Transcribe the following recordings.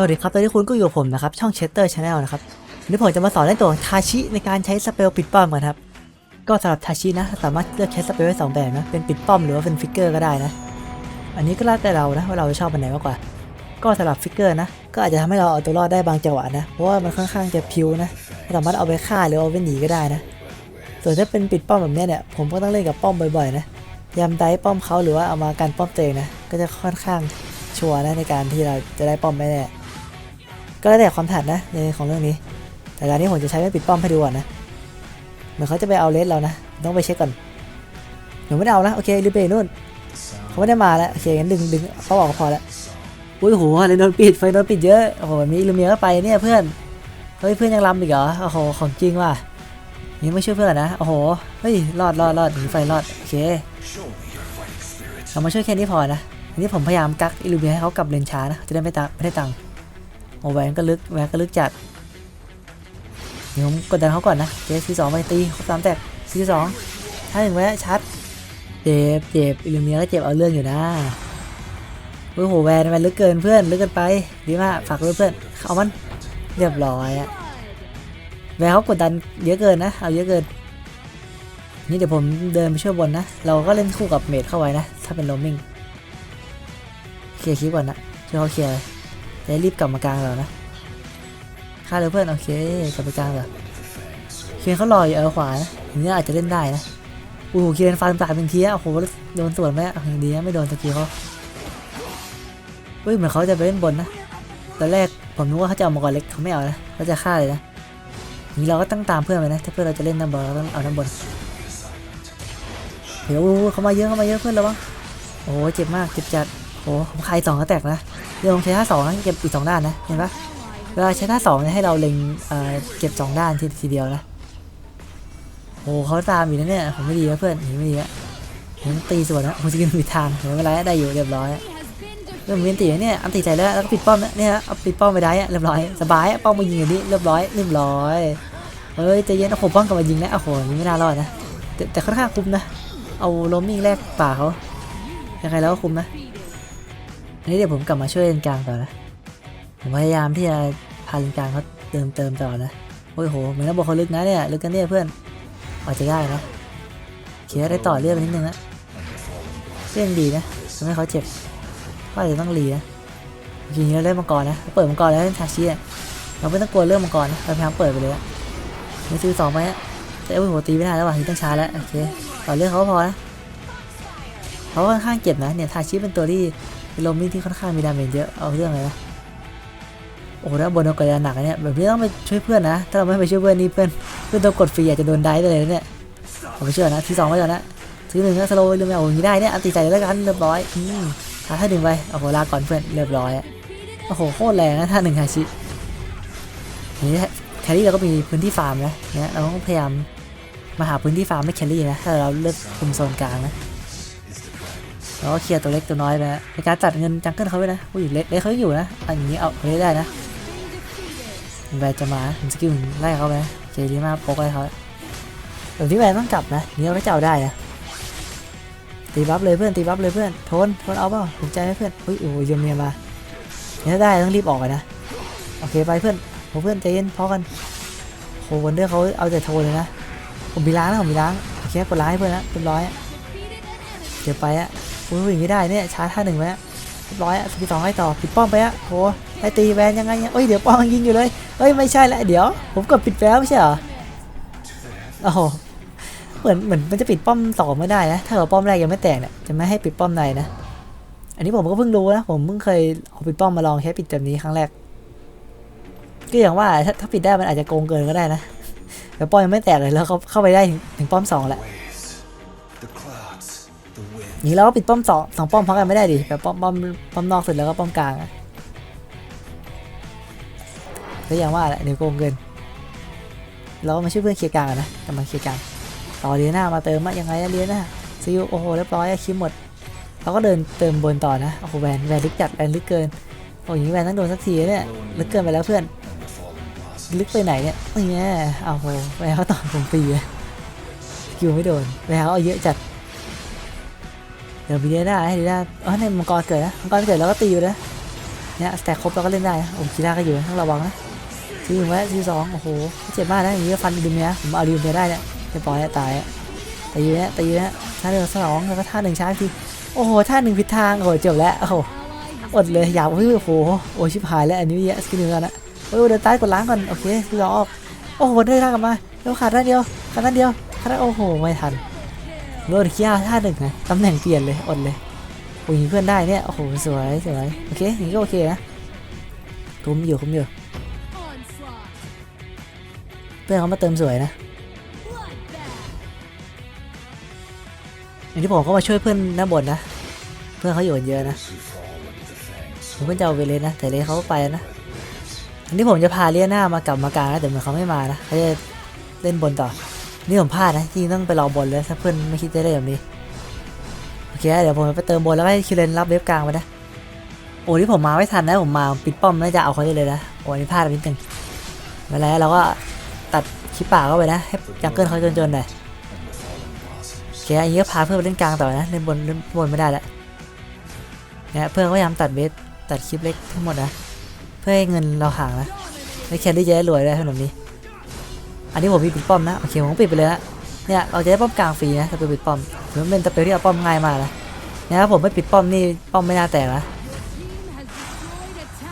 สวัสดีครับ ตอนนี้คุณก็อยู่กับผมนะครับ ช่องเชสเตอร์ชาแนลนะครับวันนี้ผมจะมาสอนในตัวทาชิในการใช้สเปลปิดป้อมกันครับ ก็สำหรับทาชินะ สามารถเลือกใช้สเปลได้สองแบบนะ เป็นปิดป้อมหรือว่าเป็นฟิกเกอร์ก็ได้นะ อันนี้ก็แล้วแต่เรานะว่าเราชอบอันไหนมากกว่า ก็สำหรับฟิกเกอร์นะ ก็อาจจะทำให้เราเอาตัวรอดได้บางจังหวะนะ เพราะว่ามันค่อนข้างจะพิวนะ สามารถเอาไปฆ่าหรือเอาไปหนีก็ได้นะ ส่วนถ้าเป็นปิดป้อมแบบนี้เนี่ย ผมก็ต้องเล่นกับป้อมบ่อยๆนะยามได้ป้อมเขาหรือว่าเอามากันป้อมตัวเองนะ ก็จะค่อนข้างชัวร์นะในการที่เราจะได้ป้อมแน่ ก็แล้วแต่ความถนัดนะในของเรื่องนี้ แต่การนี้ผมจะใช้ไม่ปิดป้อมให้ดูก่อนนะ เหมือนเขาจะไปเอาเลสเรานะ ต้องไปเช็คก่อนหนูไม่ได้เอานะโอเครีบไปนู่นเขาไม่ได้มาแล้วโอเคงั้นดึงดึงเขาบอกก็พอแล้วอุ้ยโหอะไรโดนปิดไฟโดนปิดเยอะโอ้โหมีอิลูเมียก็ไปเนี่ยเพื่อนเฮ้ยเพื่อนยังรำอีกเหรอโอ้โหของจริงว่ะนี่ไม่ช่วยเพื่อนนะโอ้โหเฮ้ยรอดรอดรอดหนีไฟรอดโอเคเรามาช่วยแค่นี้พอนะอันนี้ผมพยายามกักอิลูเมียให้เขากลับเลนช้านะจะได้ไม่ตังไม่ได้ตังค์ โอ้แหวนก็ลึกแหวนก็ลึกจัดเดี๋ยวผมกดดันเขาก่อนนะเจซีสองไปตีเขาตามแตกซีสองถ้าหนึ่งแวะชัดเจ็บเจ็บอิลูเมียก็เจ็บเอาเรื่องอยู่นะโอ้โหแวนแวนลึกเกินเพื่อนลึกเกินไปดีมากฝากด้วยเพื่อนเอามันเรียบร้อยอะแวนเขากดดันเยอะเกินนะ เอาเยอะเกิน นี่เดี๋ยวผมเดินไปช่วยบนนะ เราก็เล่นคู่กับเมดเข้าไว้นะ ถ้าเป็นโรมิงเคลียร์คลิปก่อนนะช่วยเขาเคลียร์ ได้รีบกลับมากลางเรานะฆ่าเลยเพื่อนโอเคกลับไปกลางเหรอเคียนเขารออยู่เออขวานะอย่างนี้อาจจะเล่นได้นะโอ้โหเคียนฟันตายเป็นทีอะโอ้โหโดนสวนไหมอ่ย่างดีนะไม่โดนตะกี้เขาเฮ้ยเหมือนเขาจะไปเล่นบนนะตอนแรกผมนึกว่าเขาจะเอามังกรเล็กเขาไม่เอานะเขาจะฆ่าเลยนะนี้เราก็ตั้งตามเพื่อนไปนะ ถ้าเพื่อนเราจะเล่นน้ำบอลเราต้องเอาน้ำบนเดี๋ยวเขามาเยอะเขามาเยอะเพื่อนเระวังโอ้โหเจ็บมากเจ็บจัดโอ้โหผมใครสองก็แตกนะ เดี๋ยวผมใช้ท่าสองนะเก็บอีกสองด้านนะเห็นปะเวลาใช้ท่าสองเนี่ยให้เราเล็งเอ่อเก็บสองด้านทีทีเดียวนะโอ้เขาตามอยู่นะเนี่ยผมไม่ดีนะเพื่อนหนีไม่ดีอะผมตีสวนนะผมจะกินผิดทางไม่เป็นไรได้อยู่เรียบร้อยเริ่มเวียนตีเนี่ยอันตีใจแล้วแล้วก็ปิดป้อมนะเนี่ยเอาปิดป้อมไปได้อะเรียบร้อยสบายป้อมมายิงอย่างนี้เรียบร้อยเรียบร้อยเฮ้ยใจเย็นโอ้โหป้อมกลับมายิงนะโอ้โหไม่น่ารอดนะแต่แต่ค่อนข้างคุ้มนะเอาโรมมิ่งแรกป่าเขายังไงแล้วก็คุ้มนะ นนี้เดี๋ยวผมกลับมาช่วยเลนกลางต่อนะ ผมพยายามที่จะพาเลนกลางเขาเติมเติมต่อนะ โอ้ยโหเหมือนเราบอกเขาลึกนะเนี่ยลึกกันเนี่ยเพื่อนอาจจะได้นะเขียได้ต่อเลื่อดไปนิดนึงนะเล่นดีนะทำให้เขาเจ็บก็อาจจะต้องรีนะทีนี้เราเล่นมังกรนะเปิดมังกรแล้วเล่นชาชิอะเราไม่ต้องกลัวเรื่องมังกรนะเราพยายามเปิดไปเลยอะมีซื้อสองไปอะแต่โอ้ยโหตีไม่ได้แล้วว่ะทีต้องช้าแล้วโอเคต่อเลือดเขาพอนะเขาค่อนข้างเจ็บนะเนี่ยทาชิเป็นตัวที่ เป็นลมมิ่งที่ค่อนข้างมีดาเมจเยอะเอาเรื่องเลยนะโอ้โหแล้วบนเรากดดันหนักอะเนี่ยแบบนี้ต้องไปช่วยเพื่อนนะถ้าเราไม่ไปช่วยเพื่อนนี่เพื่อนเพื่อนตัวกดฟรีอาจจะโดนได้เลยเนี่ยผมไปช่วยนะทีสองไว้ก่อนนะทีหนึ่งก็สโลว์เรื่องเอาอย่างนี้ได้เนี่ยอันตีใจแล้วกันเรียบร้อยอืมถ้าถ้าดึงไปโอ้โหลาก่อนเพื่อนเรียบร้อยโอ้โหโคตรแรงนะท่าหนึ่งฮาชินี่แครี่เราก็มีพื้นที่ฟาร์มนะเนี่ยเราต้องพยายามมาหาพื้นที่ฟาร์มไม่แครี่นะถ้าเราเลือกคุมโซนกลางนะ แล้วก็เคลียร์ตัวเล็กตัวน้อยไปนะในการจัดเงินจังเกิลเขาไว้นะอุ้ยเล็กเล็กเขาอยู่นะอันนี้เอาเล็กได้นะแวร์จะมาสกิลไล่เขาไปเจดีมากโป๊กไล่เขาแต่ที่แวร์ต้องกลับนะนี่เราก็จะเอาได้นะตีบัฟเลยเพื่อนตีบัฟเลยเพื่อนทนทนเอาเปล่าสนใจไหมเพื่อนอุ้ยโอ้ยยมเมียมาเนี่ยได้ต้องรีบออกเลยนะโอเคไปเพื่อนโหเพื่อนใจเย็นพอกันโหวันเดอร์เขาเอาแต่โทนเลยนะผมมีล้างนะผมมีล้างโอเคกดล้างให้เพื่อนนะเรียบร้อยเดี๋ยวไปอะ อุ้ยอย่างนี้ได้เนี่ยชาร์ท่าหนึ่งไว้เรียบร้อยอะสปีดสองให้ต่อปิดป้อมไปอะโหไอตีแวนยังไงเนี่ยเอ้ยเดี๋ยวป้อมยิงอยู่เลยเอ้ยไม่ใช่ละเดี๋ยว ผมกดปิดแล้วไม่ใช่เหรอโอ้โหเหมือนเหมือนมันจะปิดป้อมสองไม่ได้นะถ้าเราป้อมแรกยังไม่แตกเนี่ยจะไม่ให้ปิดป้อมในนะอันนี้ผมก็เพิ่งรู้นะผมเพิ่งเคยเอาปิดป้อมมาลองใช้ปิดแบบนี้ครั้งแรกก็อย่างว่าถ้าถ้าปิดได้มันอาจจะโกงเกินก็ได้นะแต่ป้อมยังไม่แตกเลยแล้วเขาเข้าไปได้ถึงป้อมสองแหละ นี้เราก็ปิดป้อมสองสองป้อมพร้อมกันไม่ได้ดิแบบป้อมป้อมป้อมนอกเสร็จแล้วก็ป้อมกลางอะก็อย่างว่าแหละเดี๋ยวโกงเกิน เราก็มาช่วยเพื่อนเคลียร์กลางนะกำลังเคลียร์กลางต่อเลียน่ามาเติมมายังไงอะเลียน่าซิลโอ้โหเรียบร้อยอะคิมหมดเราก็เดินเติมบนต่อนะโอ้โหแวนแวนลึกจัดแวนลึกเกินโอ้ยนี้แวนต้องโดนสักทีเนี่ยลึกเกินไปแล้วเพื่อน ลึกไปไหนเนี่ยเนี่ยเอาโหแวนเขาต่อผมฟรีอะคิวไม่โดนแวนเขาเอาเยอะจัด เดี๋ยวมีเดียได้ให้ดีได้อ๋อในมังกรเกิดนะมังกรเกิดแล้วก็ตีอยู่นะเนี่ยสแต็กครบเราก็เล่นได้นะโอ้คีร่าก็อยู่ต้องระวังนะทีหนึ่งไว้ทีสองโอ้โหเจ็บมากนะอย่างนี้ก็ฟันอิลูเมียผมเอาอิลูเมียได้เนี่ยเรียบร้อยแล้วตายอะตีเนี่ยตีเนี่ยท่าหนึ่งสองแล้วก็ท่าหนึ่งช้าทีโอ้โหท่าหนึ่งผิดทางโอ้โหจบแล้วโอ้โหอดเลยอยากโอ้โหโอ้ชิบหายแล้วอันนี้เยอะสกิลหนึ่งแล้วนะโอ้ยเดินใต้กดล้างก่อนโอเคคือเราออกโอ้โหได้ร่างกลับมาเดี๋ยวขาดด้านเดียวขาดด้านเดียวขาดด้านโอ้โหไม่ทัน โดนขี้ยาท่าหนึ่งไงตำแหน่งเปลี่ยนเลยอดเลยโอ้ยเพื่อนได้เนี่ยโอ้โหสวยสวยโอเคอย่างนี้ก็โอเคนะคุ้มอยู่คุ้มอยู่เพื่อนเขามาเติมสวยนะอย่างที่ผมก็มาช่วยเพื่อนหน้าบนนะ เพื่อนเขาอยู่กันเยอะนะเพื่อนจะเอาเวเลสนะ แต่เลสเขาไปนะอันนี้ผมจะพาเลียหน้ามากลับมากางนะแต่เหมือนเขาไม่มานะเขาจะเล่นบนต่อ นี่ผมพลาดนะจริงต้องไปรอบนเลยถ้าเพื่อนไม่คิดจะได้แบบนี้โอเคเดี๋ยวผมไปเติมบนแล้วให้คิเลนรับเว็บกลางไปนะโอ้ที่ผมมาไม่ทันนะผมมาปิดป้อมน่าจะเอาเขาได้เลยนะโอ้นี่พลาดไปนิดนึงไม่เป็นไรเราก็ตัดคลิปป่าเข้าไปนะให้จังเกิลเขาจนๆหน่อยโอเคอันนี้ก็พาเพื่อนไปเล่นกลางต่อนะเล่นบนเล่นบนไม่ได้แล้วเนี่ยเพื่อนก็พยายามตัดเบสตัดคลิปเล็กทั้งหมดนะเพื่อให้เงินเราห่างนะและแคนดี้จะได้รวยได้ขนมนี้ อันนี้ผมมีปิดป้อมนะโอเคผมปิดไปเลยนะเนี่ยเราจะได้ป้อมกลางฟรีนะสเปลปิดป้อมหรือมันเป็นสเปลที่เอาป้อมง่ายมากนะเนี่ยถ้าผมไม่ปิดป้อมนี่ป้อมไม่น่าแตกนะ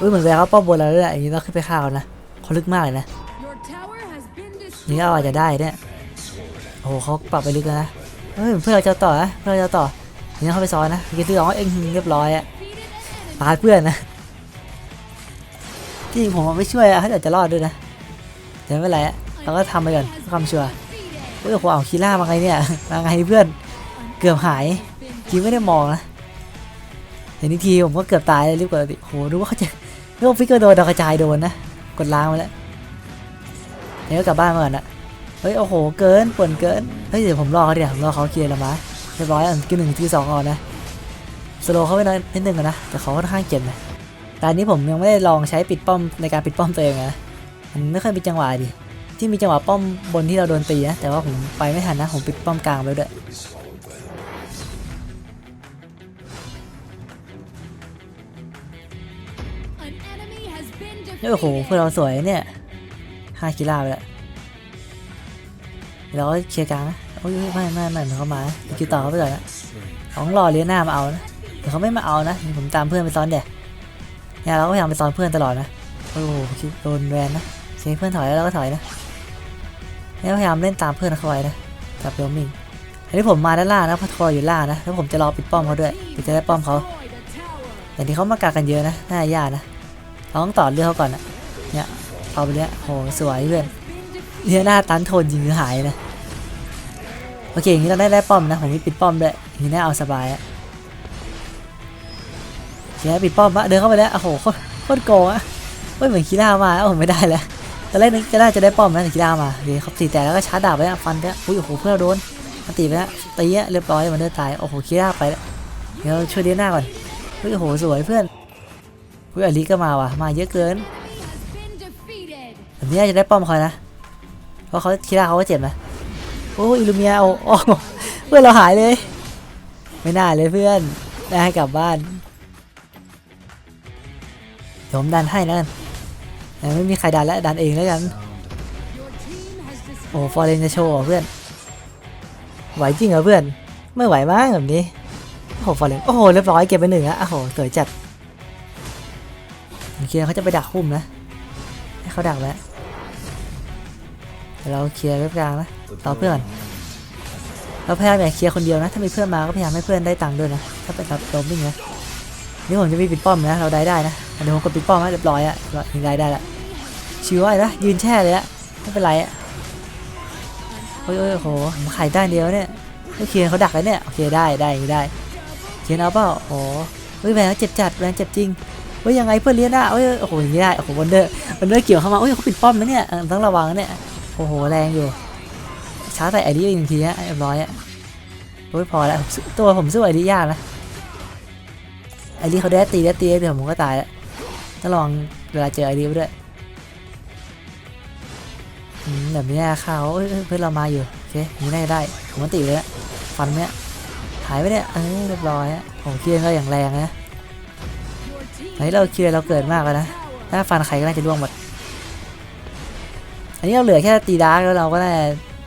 อุ้ยเหมือนแววเขาป้อมบนเราด้วยแหละอย่างนี้ต้องขึ้นไปฆ่าเขานะเขาลึกมากเลยนะนี่เราอาจจะได้เนี่ยโอ้โหเขาปรับไปลึกแล้วนะเฮ้ยเพื่อนเราจะต่อนะเพื่อนเราจะต่อนี้เขาไปซ้อนนะยิงที่ร้องเองเรียบร้อยอะปาดเพื่อนนะจริงผมไม่ช่วยอะถ้าเกิดจะรอดด้วยนะแต่ไม่เป็นไรอะ เราก็ทำไปก่อนเพื่อความชัวร์เฮ้ยโอ้โหเอาคีล่ามาไงเนี่ยมาไงเพื่อนเกือบหายจริงไม่ได้มองนะเห็นอีกทีผมก็เกือบตายเลยรีบกดติโหรู้ว่าเขาจะรู้ว่าฟิกเกอร์โดนดาวกระจายโดนนะกดล้างไปแล้วเดี๋ยวกลับบ้านมาก่อนนะเฮ้ยโอ้โหเกินป่วนเกินเฮ้ยเดี๋ยวผมรอเขาเดี๋ยวผมรอเขาเคลียร์ละมาเรียบร้อยอะกินหนึ่งทีสองก่อนนะสโลว์เขาไปน้อยนิดนึงก่อนนะแต่เขาค่อนข้างเจ็บนะแต่อันนี้ผมยังไม่ได้ลองใช้ปิดป้อมในการปิดป้อมตัวเองนะมันไม่ค่อยมีจังหวะดิ ที่มีจังหวะป้อมบนที่เราโดนตีนะแต่ว่าผมไปไม่ทันนะ ผมปิดป้อมกลางไปด้วยโอ้โหเพื่อนเราสวยเนี่ยห้าคิล่าไปแล้วเราก็เคลียร์กลางนะโอ้ยไม่ไม่ไม่เขามาคิวต่อเขาไปก่อนนะของรอเลี้ยหน้ามาเอานะแต่เขาไม่มาเอานะผมตามเพื่อนไปซ้อนเดี๋ยเนี่ยเราก็พยายามไปซ้อนเพื่อนตลอดนะโอ้โหโดนแวนนะเสียเพื่อนถอยแล้วเราก็ถอยนะ พยายามเล่นตามเพื่อนเขาไว้นะจับโรมิงอันนี้ผมมาด้านล่างนะพัทคอยอยู่ล่างนะ แล้วผมจะรอปิดป้อมเขาด้วยเดี๋ยวจะได้ป้อมเขาแต่ที่เขามากากันเยอะนะน่ายากนะเราต้องต่อเรื่องเขาก่อนอะเนี่ยเอาไปเลยโหสวยเพื่อนเรือหน้าตันโทนยิงหายนะโอเคอย่างนี้เราได้ได้ป้อมนะผมมีปิดป้อมด้วยอย่างนี้น่าเอาสบายอะเสียปิดป้อมปะเดินเข้าไปแล้วโอ้โหโคตรโคตรโกงอะเฮ้ยเหมือนคีร่ามาโอ้โหไม่ได้แล้ว ตอนแรกนึกจะได้จะได้ป้อมนะแต่คีร่ามาเดี๋ยวเขาตีแต่แล้วก็ชาร์จดาบไว้ฟันไปแล้วอุ้ยโอ้โหเพื่อนเราโดนมันตีไปแล้วตีอะเรียบร้อยมันเดินตายโอ้โหคีร่าไปแล้วเดี๋ยวช่วยเดียหน้าก่อนเฮ้ยโอ้โหสวยเพื่อนเฮ้ยอลิก็มาว่ะมาเยอะเกินแบบนี้จะได้ป้อมคอยนะเพราะเขาคิดว่าเขาก็เจ็บนะโอ้อิลูเมียเอาโอ้เพื่อนเราหายเลย ไม่น่าเลยเพื่อนได้ให้กลับบ้านผมดันให้แล้วกัน ไม่มีใครดันแล้วดันเองแล้วกัน โอ้ฟอร์เรนจะโชว์เหรอเพื่อน ไหวจริงเหรอเพื่อน ไม่ไหวมากแบบนี้ โอ้โหฟอร์เรนโอ้โหเรียบร้อยเก็บไปหนึ่งอะโอ้โหสวยจัดโอเคเขาจะไปดักพุ่มนะ ให้เขาดักแล้วเราเคลียร์เว็บกลางนะต่อเพื่อนเราพยายามอย่าเคลียร์คนเดียวนะ ถ้ามีเพื่อนมาก็พยายามให้เพื่อนได้ตังค์ด้วยนะ ถ้าเป็นรับโดมมิ่งนะนี่ผมจะมีปิดป้อมนะ เราได้ได้นะเดี๋ยวผมกดปิดป้อมให้เรียบร้อยอะเรายิงได้ได้ละ ชิวไว้นะยืนแช่เลยอะไม่เป็นไรอะโอ้ยโอ้ยโหผมไข่ด้านเดียวเนี่ยโอเคเขาดักแล้วเนี่ยโอเคได้ได้ได้เขียนเอาเปล่าโอ้เฮ้ยแหวนเจ็บจัดแหวนเจ็บจริงเฮ้ยยังไงเพื่อนเลี้ยนอะเฮ้ยโอ้โหอย่างนี้ได้โอ้โหวันเดอร์วันเดอร์เกี่ยวเข้ามาเฮ้ยเขาปิดป้อมนะเนี่ยต้องระวังเนี่ยโอ้โหแรงอยู่ช้าใส่ไอดีอีกหนึ่งทีนะเรียบร้อยอะโอ้ยพอแล้วตัวผมสู้ไอดียากนะไอดีเขาได้ตีได้ตีเดี๋ยวผมก็ตายแล้วต้องระวังเวลาเจอไอดีด้วย แบบนี้เขาเพื่อนเรามาอยู่โอเคอย่างนี้น่าจะได้ผมตีเลยละฟันเนี่ยหายไปเนี่ยเออเรียบร้อยอะโอ้โหเกียร์ก็อย่างแรงนะไอันนี้เราคิวเราเกิดมากแล้วนะถ้าฟันใครก็น่าจะร่วงหมดอันนี้เราเหลือแค่ตีดาร์กแล้วเราก็ได้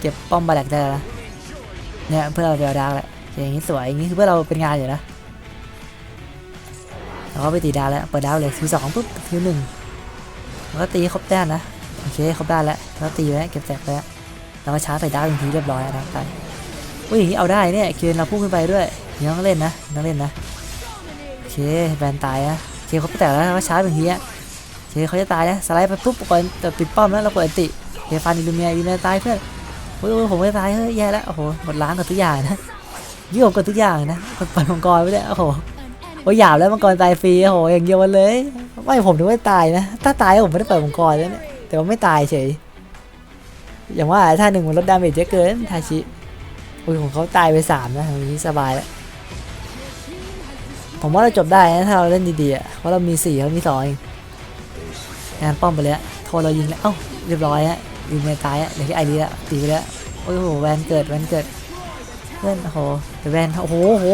เก็บป้อมบาแลกได้แล้วนะเนี่ยเพื่อเราไปเอาดาร์กแหละอย่างนี้สวยอย่างนี้คือเพื่อเราเป็นงานอยู่นะเราก็ไปตีดาร์กแล้วเปิดดาร์กเลยคิวสองปุ๊บคิวหนึ่งแล้วก็ตีครบแต้มนะ โอเคครบได้แล้วแล้วตีไว้วเก็บแตกแล้วแล้วก็ชาร์จใส่ดาร์กอีกทีเรียบร้อยนะไปอุ้ยอย่างนี้เอาได้เนี่ยคิวเราพุ่งขึ้นไปด้วยยังต้องเล่นนะต้องเล่นนะโอเคแบนตายนะโอเคครบแตกแล้วแล้วก็ชาร์จอีกทีอะโอเคเขาจะตายนะสไลด์ไปปุ๊บก่อนจะปิดป้อมแล้วเราเปิดอันติเฮฟันอิลูเมียอิลูเมียตายเพื่อนโอ้ยผมไม่ตายเฮ้ยแย่แล้วโอ้โหหมดล้างกับทุกอย่างนะยิ่งกว่าทุกอย่างนะกดปั่นมังกรไปเลยโอ้โหโอ้ยหยาบแล้วมังกรตายฟรีโอ้โหอย่างเดียวมันเลย ไม่ผมนึกว่ตายนะ ถ้าตายผมไม่ได้เปิดมังกรแล้วเนี่ย แต่ว่าไม่ตายเฉย อย่างว่าท่าหนึ่งมันลดดาเมจเยอะเกินทาชิโอ้ยของเขาตายไปสามนะอย่างนี้สบายแล้วผมว่าเราจบได้นะถ้าเราเล่นดีๆเพราะเรามีสี่เขามีสองเองงานป้อมไปเลยอะโทรเรายิงแล้วเอ้าเรียบร้อยฮะยิงไม่ตายฮะเดี๋ยวที่ไอรีละตีไปแล้วโอ้โหแวนเกิดแวนเกิดเพื่อนโอ้โหเดี๋ยวแวนโอ้โหโห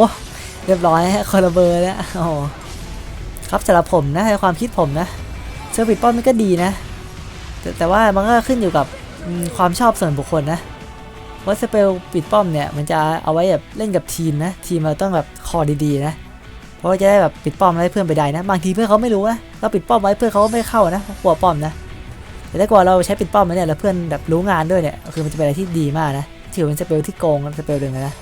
เรียบร้อยฮะคอร์เบอร์แล้วโอ้โหครับสำหรับผมนะในความคิดผมนะเซอร์ฟิตป้อมมันก็ดีนะ แต่แต่ว่ามันก็ขึ้นอยู่กับความชอบส่วนบุคคลนะเพราะสเปลปิดป้อมเนี่ยมันจะเอาไว้แบบเล่นกับทีมนะ ทีมเราต้องแบบคอดีๆนะ เพราะว่าจะได้แบบปิดป้อมให้เพื่อนไปได้นะ บางทีเพื่อนเขาไม่รู้นะเราปิดป้อมไว้เพื่อนเขาไม่เข้านะกลัวป้อมนะ แต่ถ้ากว่าเราใช้ปิดป้อมมาเนี่ยแล้วเพื่อนแบบรู้งานด้วยเนี่ยคือมันจะเป็นอะไรที่ดีมากนะถือเป็นสเปลที่โกงสเปลหนึ่งนะ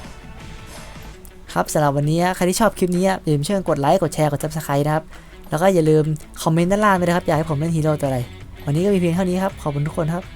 ครับสำหรับวันนี้ใครที่ชอบคลิปนี้อย่าลืมช่วยกดไลค์กดแชร์กดซับสไครต์นะครับแล้วก็อย่าลืมคอมเมนต์ด้านล่างด้วยนะครับอยากให้ผมเล่นฮีโร่ตัวอะไร วันนี้ก็มีเพียงเท่านี้ครับ ขอบคุณทุกคนครับ